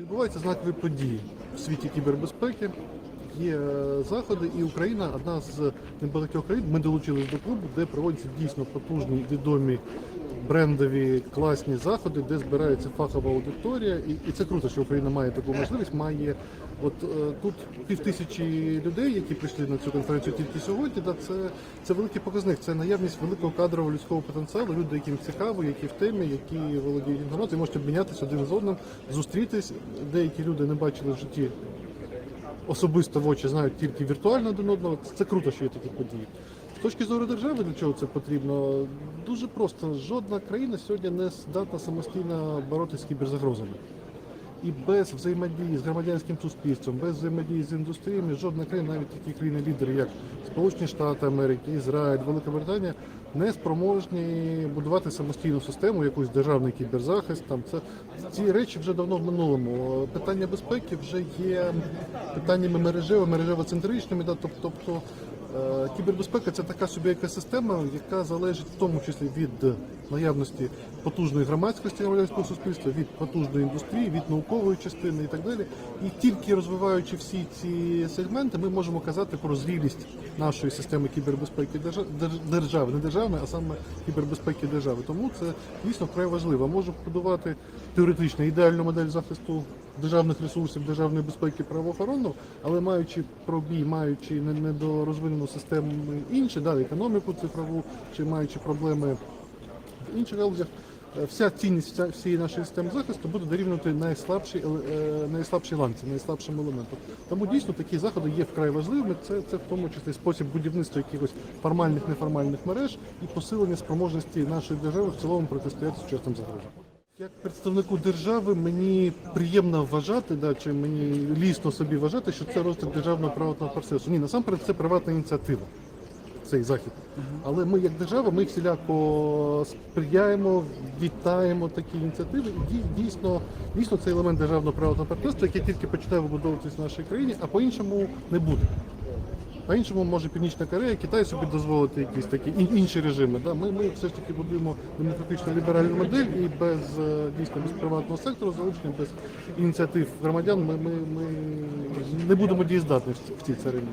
Відбуваються знакові події в світі кібербезпеки. Є е, заходи, і Україна одна з небагатьох країн. Ми долучились до клубу, де проводяться дійсно потужні, відомі брендові класні заходи, де збирається фахова аудиторія. І, і це круто, що Україна має таку можливість. Має от е, тут півтисячі людей, які прийшли на цю конференцію тільки сьогодні. Да, це, це великий показник. Це наявність великого кадрового людського потенціалу. Люди, яким цікаво, які в темі, які володіють інформацією, можуть обмінятися один з одним, зустрітись. Деякі люди не бачили в житті особисто в очі знають тільки віртуально один одного. Це круто, що є такі події. Точки зору держави, для чого це потрібно? Дуже просто. Жодна країна сьогодні не здатна самостійно боротися з кіберзагрозами. І без взаємодії з громадянським суспільством, без взаємодії з індустріями, жодна країна, навіть такі країни-лідери, як Сполучені Штати Америки, Ізраїль, Велика Британія, не спроможні будувати самостійну систему, якийсь державний кіберзахист. Там це ці речі вже давно в минулому. Питання безпеки вже є питаннями мережево, мережево-центричними. Да, тоб- тобто кібербезпека це така собі екосистема, яка залежить в тому числі від наявності потужної громадськості громадянського суспільства, від потужної індустрії, від наукової частини і так далі. І тільки розвиваючи всі ці сегменти, ми можемо казати про зрілість нашої системи кібербезпеки держа- держави, не державної, а саме кібербезпеки держави. Тому це дійсно вкрай важливо. Можу побудувати теоретично ідеальну модель захисту державних ресурсів, державної безпеки правоохоронну, але маючи пробій, маючи недорозвинену систему інші, да, економіку цифрову, чи маючи проблеми в інших галузях, е, вся цінність всієї нашої системи захисту буде дорівнювати найслабшій, е, найслабшій ланці, найслабшим елементу. Тому дійсно такі заходи є вкрай важливими. Це, це в тому числі спосіб будівництва якихось формальних, неформальних мереж і посилення спроможності нашої держави в цілому протистояти сучасним загрозам. Як представнику держави мені приємно вважати, да, чи мені лісно собі вважати, що це розвиток державного приватного процесу. Ні, насамперед це приватна ініціатива цей захід. Але ми, як держава, ми всіляко сприяємо, вітаємо такі ініціативи. І дійсно, дійсно це елемент державного приватного партнерства, який тільки починає вибудовуватись в нашій країні, а по-іншому не буде. По-іншому може Північна Корея, Китай собі дозволити якісь такі інші режими. Да? Ми, ми все ж таки будуємо демократично ліберальну модель і без е, дійсно без приватного сектору залучення, без ініціатив громадян ми, ми, ми не будемо дієздатні в цій царині.